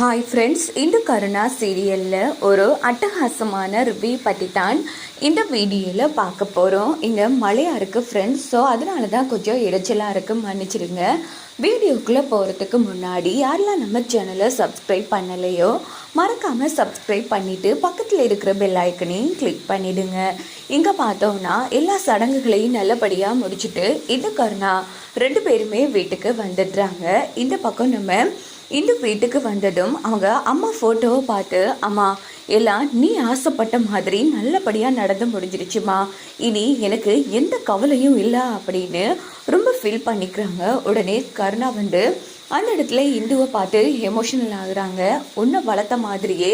Hi friends இந்த கருணா சீரியலில் ஒரு அட்டகாசமான ரிவ்யூ பற்றி தான் இந்த வீடியோவில் பார்க்க போகிறோம் இங்கே மழையாக இருக்குது ஃப்ரெண்ட்ஸ் ஸோ அதனால தான் கொஞ்சம் இடைச்சலாக இருக்குது மன்னிச்சிடுங்க. வீடியோக்குள்ளே போகிறதுக்கு முன்னாடி யாரெல்லாம் நம்ம சேனலை சப்ஸ்கிரைப் பண்ணலையோ மறக்காமல் சப்ஸ்கிரைப் பண்ணிவிட்டு பக்கத்தில் இருக்கிற பெல் ஐக்கனையும் கிளிக் பண்ணிவிடுங்க இங்கே பார்த்தோம்னா எல்லா சடங்குகளையும் நல்லபடியாக முடிச்சுட்டு இந்த கருணா ரெண்டு பேருமே வீட்டுக்கு வந்துடுறாங்க. இந்த பக்கம் நம்ம இந்த வீட்டுக்கு வந்ததும் அவங்க அம்மா ஃபோட்டோவை பார்த்து அம்மா எல்லாம் நீ ஆசைப்பட்ட மாதிரி நல்லபடியாக நடந்து முடிஞ்சிருச்சுமா. இனி எனக்கு எந்த கவலையும் இல்லை அப்படின்னு ரொம்ப ஃபீல் பண்ணிக்கிறாங்க. உடனே கருணா வந்து அந்த இடத்துல இந்துவை பார்த்து எமோஷனல் ஆகுறாங்க. உன்னை வளர்த்த மாதிரியே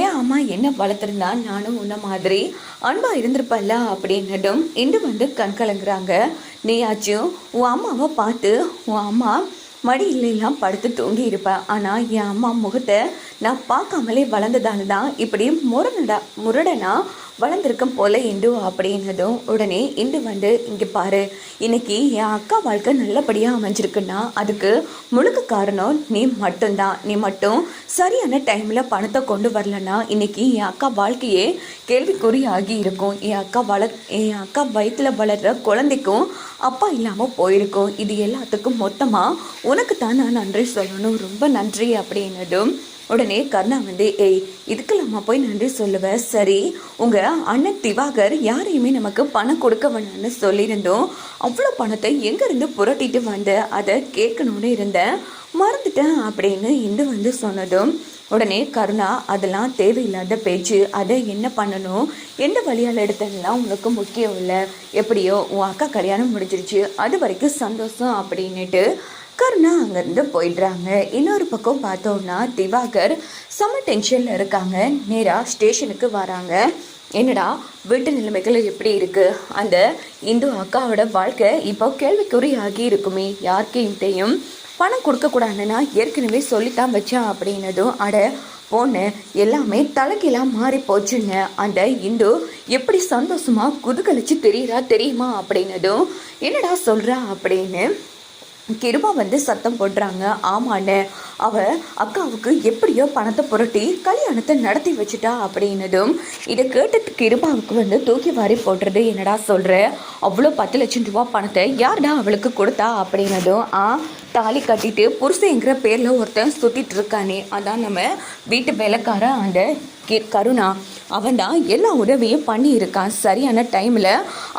ஏன் அம்மா என்ன வளர்த்துருந்தா நானும் உன்ன மாதிரி அன்பா இருந்திருப்பல்ல அப்படின்னதும் இந்து வந்து கண் கலங்குறாங்க நீயாச்சும் உன் அம்மாவை பார்த்து உன் அம்மா மடியிலெல்லாம் படுத்து தூங்கி இருப்பேன் ஆனால் என் அம்மா முகத்தை நான் பார்க்காமலே வளர்ந்ததால தான் இப்படி முரடா முரடனா வளர்ந்துருக்கும் போல இந்து அப்படின்னதும் உடனே இந்து வந்து இங்கே பாரு இன்னைக்கு என் அக்கா வாழ்க்கை நல்லபடியாக அமைஞ்சிருக்குன்னா அதுக்கு முழுக்க காரணம் நீ மட்டும்தான். நீ மட்டும் சரியான டைமில் பணத்தை கொண்டு வரலன்னா இன்னைக்கு என் அக்கா வாழ்க்கையே கேள்விக்குறி ஆகி இருக்கும். என் அக்கா வள என் அக்கா வயிற்றில் வளர்கிற குழந்தைக்கும் அப்பா இல்லாமல் போயிருக்கும். இது எல்லாத்துக்கும் மொத்தமாக உனக்கு தான் நான் நன்றி சொல்லணும். ரொம்ப நன்றி அப்படின்னதும் உடனே கர்ணா வந்து ஏய் இதுக்கெல்லாமா போய் நன்றி சொல்லுவேன் சரி உங்கள் அண்ணன் திவாகர் யாரையுமே நமக்கு பணம் கொடுக்க வேணாம்னு சொல்லியிருந்தோம். அவ்வளோ பணத்தை எங்கேருந்து புரட்டிட்டு வந்த? அதை கேட்கணும்னு இருந்தேன் மறந்துட்டேன் அப்படின்னு இந்து வந்து சொன்னதும் உடனே கருணா அதெல்லாம் தேவையில்லாத பேச்சு. அதை என்ன பண்ணணும்? எந்த வழியால் எடுத்ததுலாம் உனக்கு முக்கியம் இல்லை. எப்படியோ உன் அக்கா கல்யாணம் முடிஞ்சிருச்சு. அது வரைக்கும் சந்தோஷம் அப்படின்னுட்டு கருணா அங்கேருந்து போயிடுறாங்க. இன்னொரு பக்கம் பார்த்தோம்னா திவாகர் செம டென்ஷனில் இருக்காங்க. நேராக ஸ்டேஷனுக்கு வராங்க. என்னடா வீட்டு நிலைமைகள் எப்படி இருக்குது அந்த இந்து அக்காவோட வாழ்க்கை இப்போ கேள்விக்குறி ஆகி இருக்குமே. யார்கிட்டையும் பணம் கொடுக்கக்கூடாதுன்னா ஏற்கனவே சொல்லித்தான் வச்சேன் அப்படின்னதும் அட போன எல்லாமே தலைக்கெல்லாம் மாறி போச்சுங்க. அந்த இந்து எப்படி சந்தோஷமாக குதுகலிச்சு தெரியுறா தெரியுமா அப்படின்னதும் என்னடா சொல்கிறா அப்படின்னு கிருபா வந்து சத்தம் போடுறாங்க. ஆமாண்ணே அவ அக்காவுக்கு எப்படியோ பணத்தை புரட்டி கல்யாணத்தை நடத்தி வச்சுட்டா அப்படின்னதும் இதை கேட்டு கிருபாவுக்கு வந்து தூக்கி வாரி போடுறது என்னடா சொல்கிற அவ்வளோ பத்து லட்சம் ரூபா பணத்தை யார்டா அவளுக்கு கொடுத்தா அப்படின்னதும் ஆ தாலி கட்டிட்டு புருஷங்கிற பேரில் ஒருத்தன் சுற்றிட்டு இருக்கானே. அதான் நம்ம வீட்டு வேலைக்கார அந்த கருணா அவன் தான் எல்லா உதவியும் பண்ணியிருக்கான். சரியான டைமில்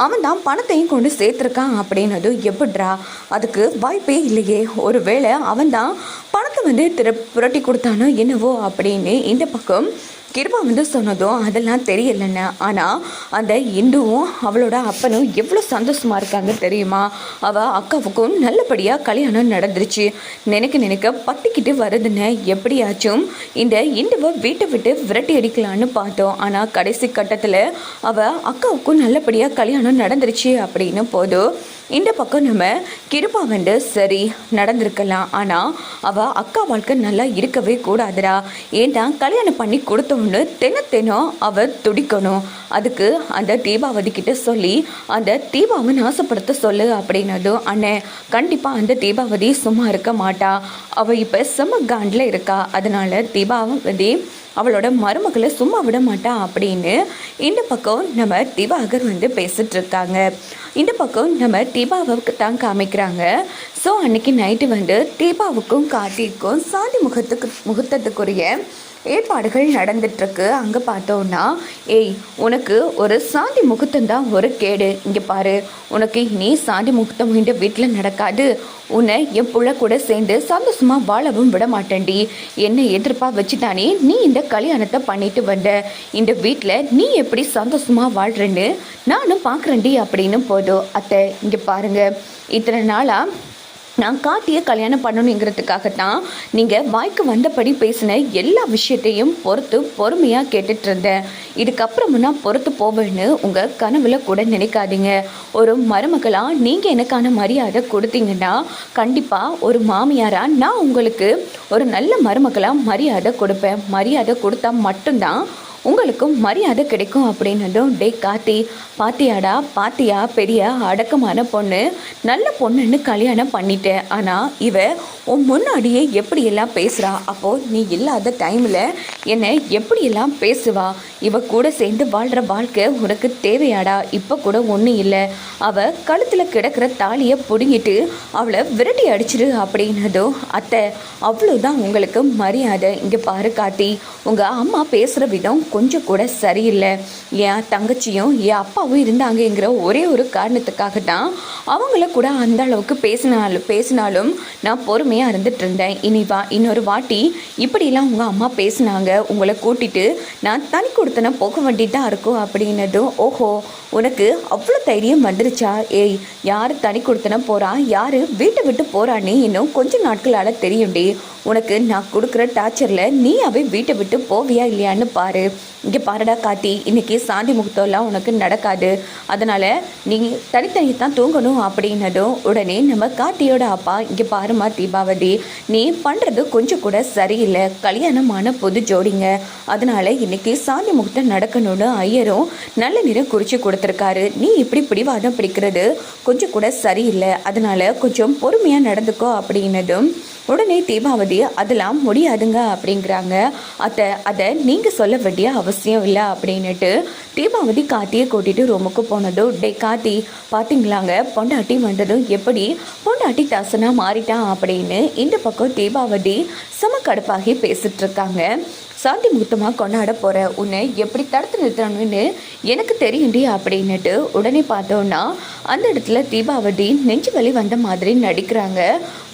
அவன் தான் பணத்தையும் கொண்டு சேர்த்துருக்கான் அப்படின்னது எப்படிரா அதுக்கு வாய்ப்பே இல்லையே. ஒருவேளை அவன் தான் பணத்தை வந்து திரு புரட்டி கொடுத்தானோ என்னவோ அப்படின்னு இந்த பக்கம் கிருபா வந்து சொன்னதும் அதெல்லாம் தெரியலன்னு. ஆனால் அந்த இந்துவும் அவளோட அப்பனும் எவ்வளோ சந்தோஷமாக இருக்காங்க தெரியுமா? அவள் அக்காவுக்கும் நல்லபடியாக கல்யாணம் நடந்துருச்சு. நினைக்க நினைக்க பத்திக்கிட்டு வருதுன்னு எப்படியாச்சும் இந்த இந்துவை வீட்டை விட்டு விரட்டி அடிக்கலான்னு பார்த்தோம். ஆனால் கடைசி கட்டத்தில் அவள் அக்காவுக்கும் நல்லபடியாக கல்யாணம் நடந்துருச்சு அப்படின்னு போதும் இந்த பக்கம் நம்ம கிருபா வந்து சரி நடந்திருக்கலாம். ஆனால் அவள் அக்கா வாழ்க்கை நல்லா இருக்கவே கூடாதுடா. ஏன்டா கல்யாணம் பண்ணி கொடுத்தோம்னு தென தெனம் அவள் துடிக்கணும். அதுக்கு அந்த தீபாவதி கிட்ட சொல்லி அந்த தீபாவை நாசப்படுத்த சொல்லு அப்படின்னதும் அண்ணே கண்டிப்பாக அந்த தீபாவதி சும்மா இருக்க மாட்டா. அவள் இப்போ செம்ம காண்டில் இருக்கா. அதனால தீபாவதி அவளோட மருமகளை சும்மா விட மாட்டா அப்படின்னு இந்த பக்கம் நம்ம திவாகர் வந்து பேசிட்டு இருக்காங்க. இந்த பக்கம் நம்ம தீபாவுக்கு தான் காமிக்கிறாங்க. ஸோ அன்னைக்கு நைட்டு வந்து தீபாவுக்கும் கார்த்திக்கும் சாந்தி முகத்துக்கு முகூர்த்தத்துக்குரிய ஏற்பாடுகள் நடந்துட்டுருக்கு. அங்கே பார்த்தோன்னா ஏய் உனக்கு ஒரு சாந்தி முகூர்த்தம் தான் ஒரு கேடு. இங்கே பாரு உனக்கு இனி சாந்தி முகூர்த்தம் இந்த வீட்டில் நடக்காது. உன்னை என் புள்ள கூட சேர்ந்து சந்தோஷமாக வாழவும் விட மாட்டேன்டி. என்னை எதிர்ப்பா வச்சுட்டானே நீ இந்த கல்யாணத்தை பண்ணிட்டு வந்த. இந்த வீட்டில் நீ எப்படி சந்தோஷமாக வாழ்கிறேன்னு நானும் பார்க்குறேன்டி அப்படின்னு போதும் அத்தை இங்கே பாருங்கள் இத்தனை நாளாக நான் காட்டியே கல்யாணம் பண்ணணுங்கிறதுக்காகத்தான் நீங்கள் வாய்க்கு வந்தபடி பேசின எல்லா விஷயத்தையும் பொறுத்து பொறுமையாக கேட்டுட்டு இருந்தேன். இதுக்கப்புறமும் நான் பொறுத்து போவேன்னு உங்கள் கனவுல கூட நினைக்காதீங்க. ஒரு மருமகளாக நீங்கள் எனக்கான மரியாதை கொடுத்தீங்கன்னா கண்டிப்பாக ஒரு மாமியாராக நான் உங்களுக்கு ஒரு நல்ல மருமகளாக மரியாதை கொடுப்பேன். மரியாதை கொடுத்தா மட்டும்தான் உங்களுக்கும் மரியாதை கிடைக்கும் அப்படின்னதும் டே காத்தி பாத்தியாடா பாத்தியா பெரிய அடக்கமான பொண்ணு. நல்ல பொண்ணுன்னு கல்யாணம் பண்ணிட்டேன் ஆனால் இவ உன் முன்னாடியே எப்படியெல்லாம் பேசுகிறா அப்போது நீ இல்லாத டைமில் என்னை எப்படியெல்லாம் பேசுவா? இவ கூட சேர்ந்து வாழ்கிற வாழ்க்கை உனக்கு தேவையாடா? இப்போ கூட ஒன்றும் இல்லை. அவள் கழுத்தில் கிடக்கிற தாலியை பிடுங்கிட்டு அவளை விரட்டி அடிச்சிரு அப்படின்னதும் அத்தை அவ்வளோதான் உங்களுக்கு மரியாதை. இங்கே பாரு காட்டி உங்கள் அம்மா பேசுகிற விதம் கொஞ்சம் கூட சரியில்லை. என் தங்கச்சியும் என் அப்பாவும் இருந்தாங்கங்கிற ஒரே ஒரு காரணத்துக்காக தான் அவங்கள கூட அந்த அளவுக்கு பேசினாலும் பேசினாலும் நான் பொறுமையாக இருந்துட்டு இருந்தேன். இனி வா இன்னொரு வாட்டி இப்படிலாம் உங்கள் அம்மா பேசினாங்க உங்களை கூட்டிட்டு நான் தனி கொடுத்தன போக வேண்டியதாக இருக்கும் அப்படின்னதும் ஓஹோ உனக்கு அவ்வளோ தைரியம் வந்துருச்சா? ஏய் யார் தனி கொடுத்தன போகிறா யார் வீட்டை விட்டு போகிறான்னு இன்னும் கொஞ்சம் நாட்களால் தெரியும்டி. உனக்கு நான் கொடுக்குற டார்ச்சரில் நீ அவை வீட்டை விட்டு போவியா இல்லையான்னு பாரு. இங்கே பாருடா காட்டி இன்னைக்கு சாந்தி முகூர்த்தம்லாம் உனக்கு நடக்காது. அதனால் நீ தனித்தனியாக தான் தூங்கணும் அப்படின்னதும் உடனே நம்ம காட்டியோட அப்பா இங்கே பாருமா தீபாவதி நீ பண்ணுறது கொஞ்சம் கூட சரியில்லை. கல்யாணமான புது ஜோடிங்க. அதனால் இன்னைக்கு சாந்தி முகூர்த்தம் நடக்கணும்னு ஐயரும் நல்ல நிறம் குறித்து கொடுத்துருக்காரு. நீ இப்படி பிடிவாதம் பிடிக்கிறது கொஞ்சம் கூட சரியில்லை. அதனால் கொஞ்சம் பொறுமையாக நடந்துக்கோ அப்படின்னதும் உடனே தீபாவதி அதெல்லாம் முடியாதுங்க அப்படிங்கிறாங்க. அதை அதை நீங்கள் சொல்ல வேண்டிய அவசியம் இல்லை அப்படின்னுட்டு தீபாவதி காத்தியை கூட்டிகிட்டு ரூமுக்கு போனதும் டே காத்தி பார்த்தீங்களாங்க பொண்டாட்டி வந்ததும் எப்படி? பொண்டாட்டி தாசனாக மாறிட்டான் அப்படின்னு இந்த பக்கம் தீபாவதி சம கடுப்பாகி பேசிகிட்ருக்காங்க சாந்தி முகூர்த்தமாக கொண்டாட போகிற உன்னை எப்படி தடுத்து நிறுத்தணும்னு எனக்கு தெரியுண்டி அப்படின்னுட்டு உடனே பார்த்தோன்னா அந்த இடத்துல தீபாவதி நெஞ்சு வலி வந்த மாதிரி நடிக்கிறாங்க.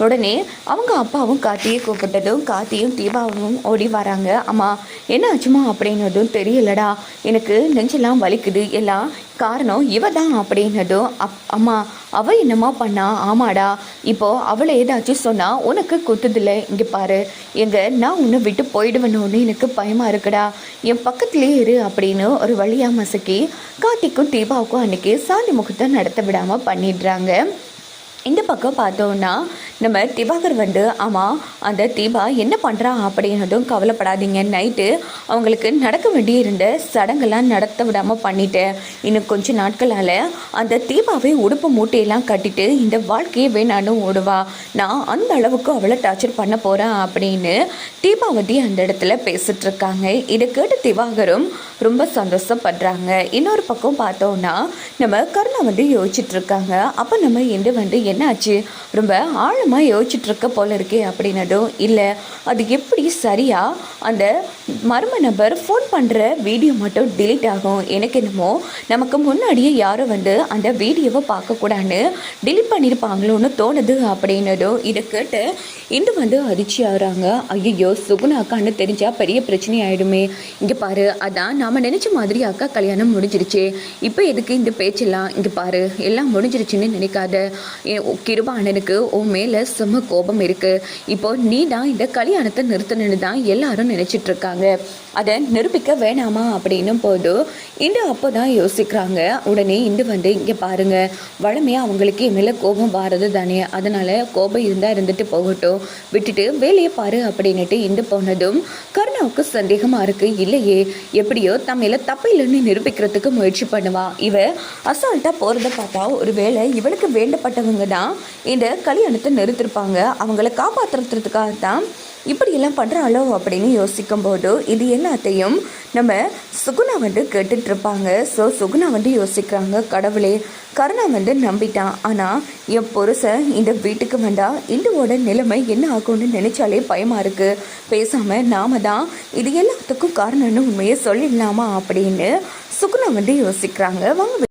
உடனே அவங்க அப்பாவும் கார்த்தியை கூப்பிட்டதும் கார்த்தியும் தீபாவும் ஓடி வராங்க. அம்மா என்ன ஆச்சுமா அப்படின்னதும் தெரியலடா. எனக்கு நெஞ்செல்லாம் வலிக்குது. எல்லாம் காரணம் இவ தான் அப்படின்னதும் அப் அம்மா அவ என்னமா பண்ணா. ஆமாடா. இப்போ அவளை ஏதாச்சும் சொன்னா உனக்கு குத்துதில்லை. இங்கே பாரு. எங்க நான் உன்னை விட்டு போயிடுவேணும்னு எனக்கு பயமா இருக்குடா. என் பக்கத்துலேயே இரு அப்படின்னு ஒரு வழியாக மசக்கி கார்த்திக்கும் தீபாவுக்கும் அன்றைக்கி சாந்தி முகத்தை நடத்த விடாமல் பண்ணிடுறாங்க. இந்த பக்கம் பார்த்தோன்னா நம்ம திவாகர் வந்து ஆமாம் அந்த தீபா என்ன பண்ணுறா அப்படின்னதும் கவலைப்படாதீங்க. நைட்டு அவங்களுக்கு நடக்க வேண்டியிருந்த சடங்கெல்லாம் நடத்த விடாமல் பண்ணிட்டேன் இன்னும் கொஞ்ச நாட்களால் அந்த தீபாவை உடுப்பு மூட்டையெல்லாம் கட்டிட்டு இந்த வாழ்க்கையை வேணான்னு ஓடுவா. நான் அந்த அளவுக்கு அவளை டார்ச்சர் பண்ண போகிறேன் அப்படின்னு தீபாவதி அந்த இடத்துல பேசிட்டு இருக்காங்க. இதை கேட்டு திவாகரும் ரொம்ப சந்தோஷப்படுறாங்க. இன்னொரு பக்கம் பார்த்தோன்னா நம்ம கருணா வந்து யோசிச்சுட்டு இருக்காங்க. அப்போ நம்ம இன்று வந்து என்னாச்சு? ரொம்ப ஆழமாக யோசிச்சுட்டு இருக்க போல இருக்கே அப்படின்னதும் இல்லை அது எப்படி சரியாக அந்த மர்ம நபர் ஃபோன் பண்ணுற வீடியோ மட்டும் டிலீட் ஆகும். எனக்கு என்னமோ நமக்கு முன்னாடியே யாரும் வந்து அந்த வீடியோவை பார்க்கக்கூடாதுன்னு டிலீட் பண்ணியிருப்பாங்களோன்னு தோணுது அப்படின்னதும் இதை கேட்டு இன்று வந்து அதிர்ச்சி ஆகுறாங்க. ஐயோ சுகுணா அக்கான்னு தெரிஞ்சால் பெரிய பிரச்சனை ஆகிடுமே இங்கே பாரு அதான் நாம் நினச்ச மாதிரி அக்கா கல்யாணம் முடிஞ்சிருச்சு. இப்போ எதுக்கு இந்த பேச்செல்லாம்? இங்கே பாரு எல்லாம் முடிஞ்சிருச்சுன்னு நினைக்காத. எ- கிருபா அண்ணனுக்கு உன் மேலே செம்ம கோபம் இருக்குது இப்போ நீ தான் இந்த கல்யாணத்தை நிறுத்தணும்னு தான் எல்லாரும் நினைச்சிட்டு இருக்காங்க அதை நிரூபிக்க வேணாமா அப்படின்னும் போது இன்று அப்போ தான் யோசிக்கிறாங்க. உடனே இந்து வந்து இங்கே பாருங்க வழமையாக அவங்களுக்கு என் மேலே கோபம் வாரது தானே. அதனால கோபம் இருந்தால் இருந்துட்டு போகட்டும். விட்டுட்டு வேலையை பாரு அப்படின்னுட்டு இந்து போனதும் கருணாவுக்கு சந்தேகமாக இருக்கு. இல்லையே. எப்படியோ தம்மையில தப்பு இல்லைன்னு நிரூபிக்கிறதுக்கு முயற்சி பண்ணுவா. இவ அசால்ட்டாக போகிறத பார்த்தா ஒரு வேளை இவளுக்கு வேண்டப்பட்டவங்க தான் இந்த கல்யாணத்தை நிறுத்திருப்பாங்க. அவங்கள காப்பாற்றுறதுக்கு பண்ணுறதுக்காக தான் இப்படியெல்லாம் பண்ணுறாளோ அப்படின்னு யோசிக்கும்போது இது எல்லாத்தையும் நம்ம சுகுணா வந்து கேட்டுட்டு இருப்பாங்க ஸோ சுகுணா வந்து யோசிக்கிறாங்க கடவுளே கருணா வந்து நம்பிட்டான். ஆனால் என் புருஷன் இந்த வீட்டுக்கு வந்தால் இந்துவோட நிலைமை என்ன ஆகும்னு நினைச்சாலே பயமாக இருக்குது பேசாமல் நாம தான் இது எல்லாத்துக்கும் காரணம்னு உண்மையை சொல்லிடலாமா? அப்படின்னு சுகுணா வந்து யோசிக்கிறாங்க. வாங்க